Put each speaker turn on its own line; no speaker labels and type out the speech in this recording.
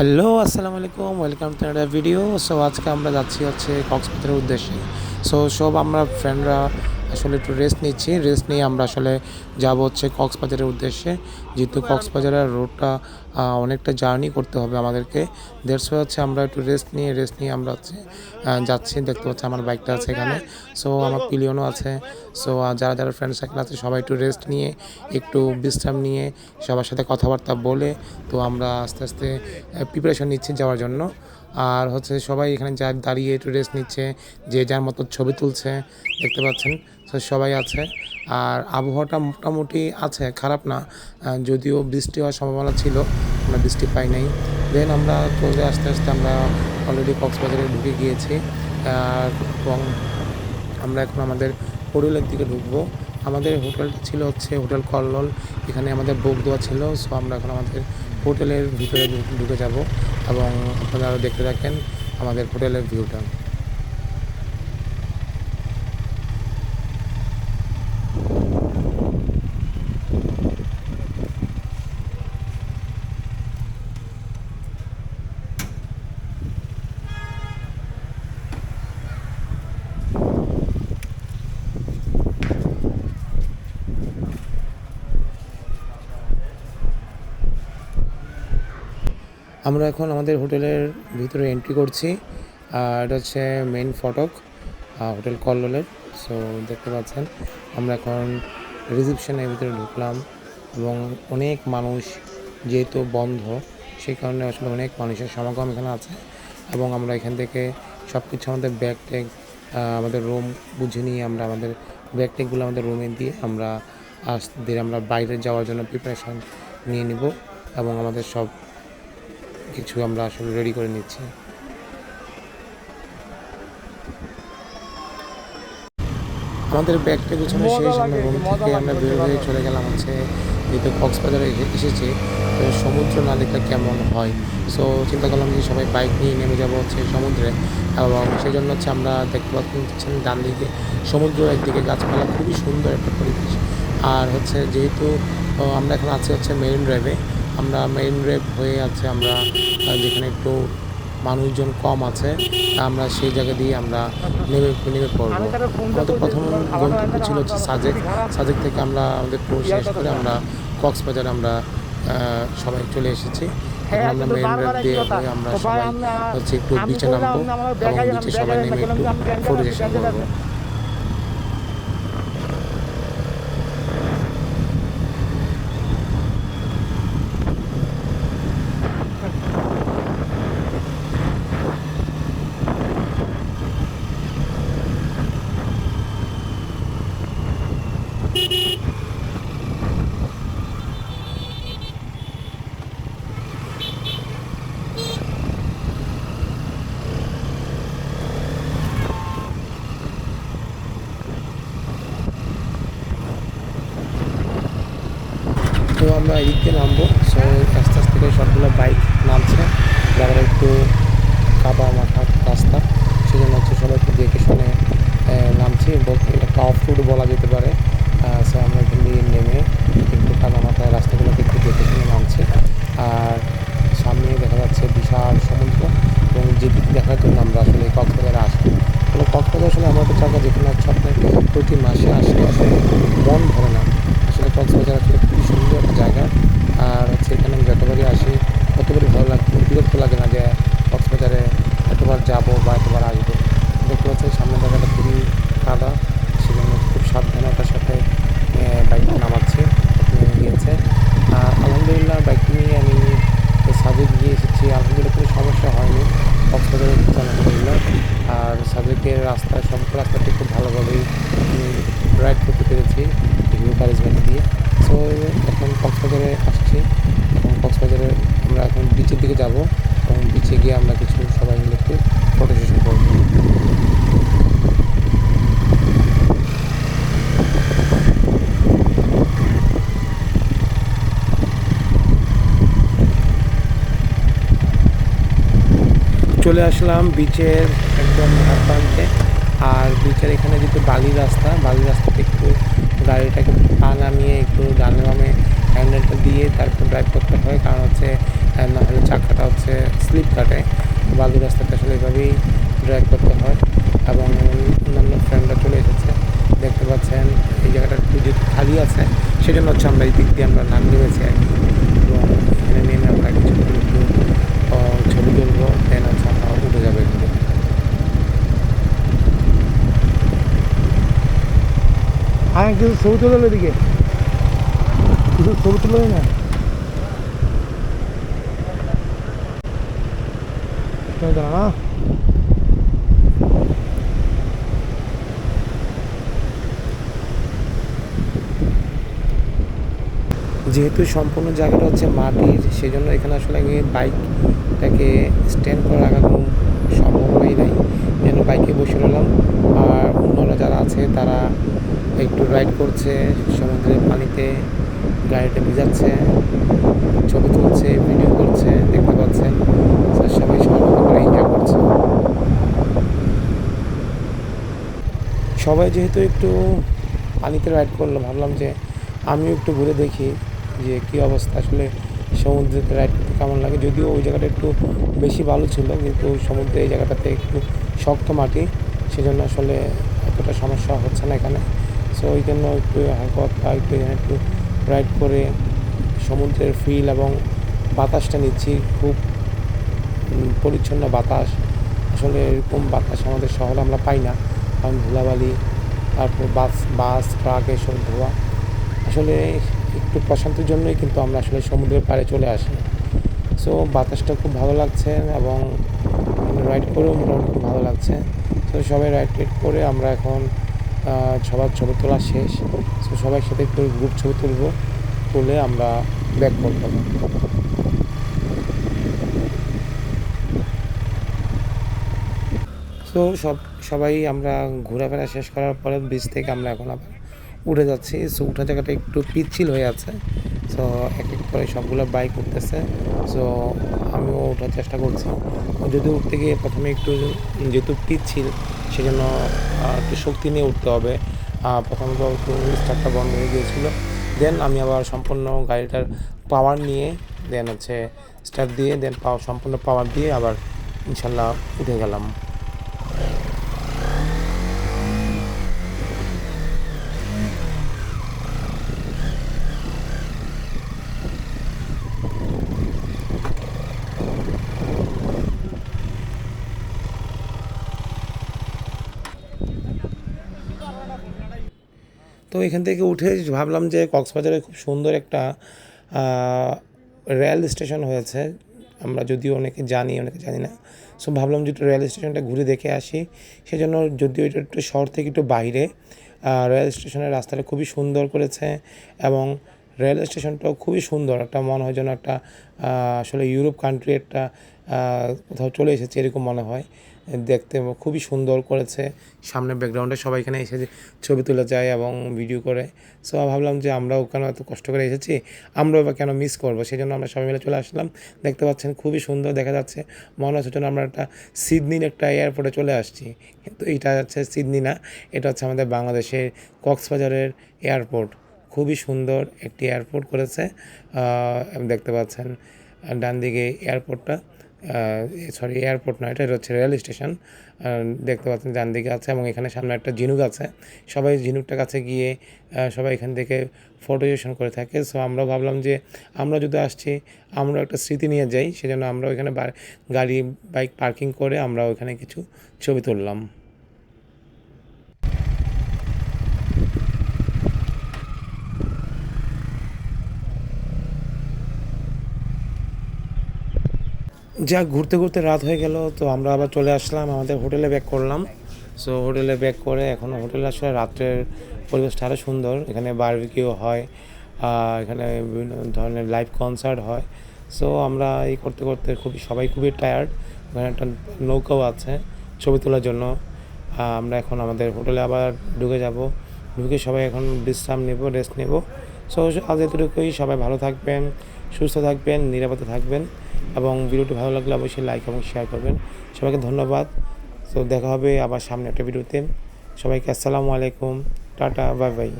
Hello, আসসালামু আলাইকুম, welcome to একটা ভিডিও সো আজকে আমরা যাচ্ছি হচ্ছে কক্সবাজারের উদ্দেশ্যে। সো সব আমরা ফ্রেন্ডরা আসলে একটু রেস্ট নিচ্ছি। রেস্ট নিয়ে আমরা আসলে যাব হচ্ছে কক্সবাজারের উদ্দেশ্যে। যেহেতু কক্সবাজারের রোডটা অনেকটা জার্নি করতে হবে আমাদেরকে। দেড়শো হচ্ছে আমরা একটু রেস্ট নিয়ে রেস্ট নিয়ে আমরা হচ্ছে যাচ্ছি। দেখতে পাচ্ছি আমার বাইকটা আছে এখানে। সো আমার পিলিয়নও আছে। সো যারা যারা ফ্রেন্ড সার্কেল আছে সবাই একটু রেস্ট নিয়ে একটু বিশ্রাম নিয়ে সবার সাথে কথাবার্তা বলে তো আমরা আস্তে আস্তে প্রিপারেশন নিচ্ছি যাওয়ার জন্য। আর হচ্ছে সবাই এখানে যা দাঁড়িয়ে একটু রেস্ট নিচ্ছে, যে যার মতো ছবি তুলছে, দেখতে পাচ্ছেন? তো সবাই আছে। আর আবহাওয়াটা মোটামুটি আছে, খারাপ না। যদিও বৃষ্টি হওয়ার সম্ভাবনা ছিল, আমরা বৃষ্টি পাই নাই। দেন আমরা চলে আস্তে আস্তে আমরা অলরেডি কক্সবাজারে ঢুকে গিয়েছি। এবং আমরা এখন আমাদের হোটেলের দিকে ঢুকবো। আমাদের হোটেলটা ছিল হচ্ছে হোটেল কল্লোল। এখানে আমাদের বুক দেওয়া ছিল। সো আমরা এখন আমাদের হোটেলের ভিতরে ঢুকে যাব এবং আপনারা দেখতে থাকেন আমাদের হোটেলের ভিউটা। আমরা এখন আমাদের হোটেলের ভিতরে এন্ট্রি করছি, আর এটা হচ্ছে মেন ফটক হোটেল কল্লোলের। সো দেখতে পাচ্ছেন, আমরা এখন রিসেপশনের ভিতরে ঢুকলাম এবং অনেক মানুষ যেহেতু বন্ধ, সেই কারণে আসলে অনেক মানুষের সমাগম এখানে আছে এবং আমরা এখান থেকে সব কিছু আমাদের ব্যাগ ট্যাগ আমাদের রুম বুঝে নিয়ে আমরা আমাদের ব্যাগ ট্যাগগুলো আমাদের রুমে দিয়ে আমরা আস্তে আমরা বাইরে যাওয়ার জন্য প্রিপারেশন নিয়ে নিব এবং আমাদের সব কিছু আমরা আসলে রেডি করে নিচ্ছি। আমাদের ব্যাগটা গুছানো শেষ আমরা রুম থেকে আমরা বের হয়ে চলে গেলাম হচ্ছে যেহেতু কক্সবাজারে এসে- এসেছি। তো সমুদ্র না দেখলে কেমন হয়? সো চিন্তা করলাম যে সবাই বাইক নিয়ে নেমে যাব হচ্ছে সমুদ্রে। এবং সেই জন্য হচ্ছে আমরা দেখতে পাচ্ছেন ডান দিকে সমুদ্র একদিকে গাছপালা খুবই সুন্দর একটা পরিবেশ। আর হচ্ছে যেহেতু আমরা এখন আছি হচ্ছে মেরিন ড্রাইভে আমরা মেইন ড্রাইভ হয়ে আছে আমরা যেখানে একটু মানুষজন কম আছে আমরা সেই জায়গা দিয়ে আমরা নেমে নেমে পড়ব। আমাদের প্রথম গন্তব্য ছিল হচ্ছে সাজেক সাজেক থেকে আমরা আমাদের ট্যুর শেষ করে আমরা কক্সবাজার আমরা সবাই চলে এসেছি। আমরা মেরিন ড্রাইভ দিয়ে হয়ে আমরা সবাই হচ্ছে একটু বিচে নামবো এবং বিচে সবাই নেমে একটু ফটো সেশন করব। আমরা এদিকে নামবো। সো আস্তে আস্তে করে সবগুলো বাইক নামছে। যারা একটু কাদা মাথা রাস্তা। সেজন্য হচ্ছে সবাই একটু দেখে শুনে নামছে। বলতে এটা অফ রোড বলা যেতে পারে। সো আমরা এখান দিয়ে নেমে একটু কাদা মাথায় রাস্তাগুলোকে একটু দেখে শুনে নামছে। আর সামনে দেখা যাচ্ছে বিশাল সমুদ্র এবং যেদিক দেখার জন্য আমরা আসলে কক্সবাজারে আসি তাহলে কক্সবাজার আসলে আমাদের জায়গা যেখানে হচ্ছে আপনার প্রতি মাসে আসলে আসলে মন ভরে না আসলে কক্সবাজার আসলে খুবই সুন্দর একটা জায়গা আর হচ্ছে এখানে আমি যতবারই আসি ততবারই ভালো লাগে বিরক্ত লাগে না যে কক্সবাজারে এতবার যাব বা এতবার আসব দেখতে পাচ্ছেন সামনে জায়গাটা খুবই কাদা সেজন্য খুব সাবধানতার সাথে বাইকটা নামাচ্ছে নেমে গিয়েছে আর আলহামদুলিল্লাহ বাইকটি নিয়ে আমি সাজেক গিয়ে এসেছি আলহামদুলিল্লাহ কোনো সমস্যা হয়নি কক্সবাজারে হচ্ছে আলহামদুলিল্লাহ আর সাজেকের রাস্তা সব রাস্তাটি খুব ভালোভাবেই রাইড করতে পেরেছি বিভিন্ন কারেজমেন্ট দিয়ে। সো এখন কক্সবাজারে আসছি এখন কক্সবাজারে আমরা এখন বিচের দিকে যাব এবং বিচে গিয়ে আমরা কিছু সবাই মিলে একটু ফটো সেশন করব। চলে আসলাম বিচের একদম প্রান্তে। আর বিচের এখানে যেহেতু বালি রাস্তা বালি রাস্তাতে একটু গাড়িটাকে পা নামিয়ে একটু ডানে বামে হ্যান্ডেলটা দিয়ে তারপর ড্রাইভ করতে হয়। কারণ হচ্ছে আহ, না হলে চাকাটা হচ্ছে স্লিপ কাটে। বালি রাস্তাতে আসলে এভাবেই ড্রাইভ করতে হয় এবং অন্যান্য ফ্রেন্ডরা চলে এসেছে। দেখতে পাচ্ছেন এই জায়গাটা একটু যেহেতু খালি আছে সেজন্য হচ্ছে আমরা এই দিক দিয়ে আমরা নাম নেমেছি আর কি। এবং এখানে নেমে আমরা কিছুক্ষণ একটু ছবি তুলবো দেন হচ্ছে আমরা উঠে যাব একটু
হ্যাঁ কিছু ছবি এদিকে। কিছু ছবি তুলে না। না।
যেহেতু সম্পূর্ণ জায়গাটা হচ্ছে মাটির সেই জন্য এখানে আসলে বাইকটাকে স্ট্যান্ড করে রাখার কোনো সম্ভাবনাই নাই যেন বাইকে বসে রইলাম। আর অন্যরা যারা আছে, তারা একটু রাইড করছে, সমুদ্রের পানিতে গাড়িটা ভিজাচ্ছে, ছবি তুলছে ভিডিও করছে, দেখতে পাচ্ছেন তো সবাই সবার মতো করে এনজয় করছে। সবাই যেহেতু একটু পানিতে রাইড করল, ভাবলাম যে আমিও একটু ঘুরে দেখি যে কী অবস্থা, আসলে সমুদ্রেতে রাইড করতে কেমন লাগে। যদিও ওই জায়গাটা একটু বেশি ভালো ছিল, কিন্তু সমুদ্রে এই জায়গাটাতে একটু শক্ত মাটি, সেজন্য আসলে এতটা সমস্যা হচ্ছে না এখানে। সো ওই জন্য একটু হালকা একটু একটু রাইড করে সমুদ্রের ফিল এবং বাতাসটা নিচ্ছি। খুব পরিচ্ছন্ন বাতাস। আসলে এরকম বাতাস আমাদের শহরে আমরা পাই না। কারণ ধুলাবালি, তারপর বাস বাস, ট্রাক এসব ধোয়া। আসলে একটু প্রশান্তির জন্যই কিন্তু আমরা আসলে সমুদ্রের পাড়ে চলে আসি। সো বাতাসটা খুব ভালো লাগছে এবং রাইড করেও মোটামুটি খুব ভালো লাগছে। তো সবাই রাইড টাইড করে আমরা এখন সবার ছবি তোলা শেষ। তো সবাই সাথে একটু গ্রুপ ছবি তুলব, তুলে আমরা ব্যাক করব। তো সব, সবাই আমরা ঘোরাফেরা শেষ করার পরে ব্রিজ থেকে আমরা এখন আবার উঠে যাচ্ছি। সো উঠা জায়গাটা একটু পিচ্ছিল হয়ে আছে। সো এক এক করে সবগুলো বাইক উঠতেছে সো আমিও ওঠার চেষ্টা করছি। যদি উঠতে গিয়ে প্রথমে একটু যেহেতু পিচ্ছিল, সেজন্য একটু শক্তি নিয়ে উঠতে হবে। প্রথমত একটু স্টার্টটা বন্ধ হয়ে গিয়েছিল। দেন আমি আবার সম্পূর্ণ গাড়িটার পাওয়ার নিয়ে দেন হচ্ছে স্টার্ট দিয়ে দেন পাওয়ার সম্পূর্ণ পাওয়ার দিয়ে আবার ইনশাল্লাহ উঠে গেলাম। তো এখান থেকে উঠে ভাবলাম যে কক্সবাজারে খুব সুন্দর একটা রেল স্টেশন হয়েছে। আমরা যদিও অনেকে জানি অনেকে জানি না। সো ভাবলাম যে একটু রেল স্টেশনটা ঘুরে দেখে আসি। সেজন্য যদিও এটা একটু শহর থেকে একটু বাইরে রেল স্টেশনের রাস্তাটা খুবই সুন্দর করেছে এবং রেল স্টেশনটাও খুবই সুন্দর। একটা মনে হয় যেন একটা আসলে ইউরোপ কান্ট্রি একটা কোথাও চলে এসেছে এরকম মনে হয়। দেখতে খুবই সুন্দর করেছে। সামনে ব্যাকগ্রাউন্ডে সবাই এখানে এসে ছবি তুলে যায় এবং ভিডিও করে। সো ভাবলাম যে আমরাও কেন এত কষ্ট করে এসেছি? আমরাও বা কেন মিস করব? সেই জন্য আমরা সবাই মিলে চলে আসলাম। দেখতে পাচ্ছেন খুবই সুন্দর দেখা যাচ্ছে। মনে হচ্ছে যেন আমরা একটা সিডনির একটা এয়ারপোর্টে চলে আসছি। কিন্তু এটা হচ্ছে সিডনি না, এটা হচ্ছে আমাদের বাংলাদেশের কক্সবাজারের এয়ারপোর্ট খুবই সুন্দর একটি এয়ারপোর্ট করেছে। দেখতে পাচ্ছেন ডান দিকে এয়ারপোর্টটা সরি এয়ারপোর্ট নয়, এটা হচ্ছে রেল স্টেশন দেখতে পাচ্ছেন ডান দিকে আছে এবং এখানে সামনে একটা ঝিনুক আছে। সবাই ঝিনুকটা কাছে গিয়ে সবাই এখান থেকে ফটো সেশন করে থাকে। সো আমরা ভাবলাম যে, আমরা যদি আসছি, আমরা একটা স্মৃতি নিয়ে যাই, সেজন্য আমরা ওইখানে গাড়ি বাইক পার্কিং করে আমরা ওইখানে কিছু ছবি তুললাম। যা ঘুরতে ঘুরতে রাত হয়ে গেল, তো আমরা আবার চলে আসলাম, আমাদের হোটেলে ব্যাক করলাম। সো হোটেলে ব্যাক করে এখন হোটেলে আসলে রাত্রের পরিবেশটা আরও সুন্দর। এখানে বারবিকিউ হয় এখানে বিভিন্ন ধরনের লাইভ কনসার্ট হয়। সো আমরা এই করতে করতে খুবই সবাই খুবই টায়ার্ড ওখানে একটা নৌকাও আছে ছবি তোলার জন্য। আমরা এখন আমাদের হোটেলে আবার ঢুকে যাব। ঢুকে সবাই এখন বিশ্রাম নেব রেস্ট নেব। সো আজ এতটুকুই, সবাই ভালো থাকবেন, সুস্থ থাকবেন, নিরাপদে থাকবেন। এবং ভিডিওটি ভালো লাগলে অবশ্যই লাইক এবং শেয়ার করবেন। সবাইকে ধন্যবাদ। তো দেখা হবে আবার সামনে একটা ভিডিওতে। সবাইকে আসসালামু আলাইকুম। Tata bye bye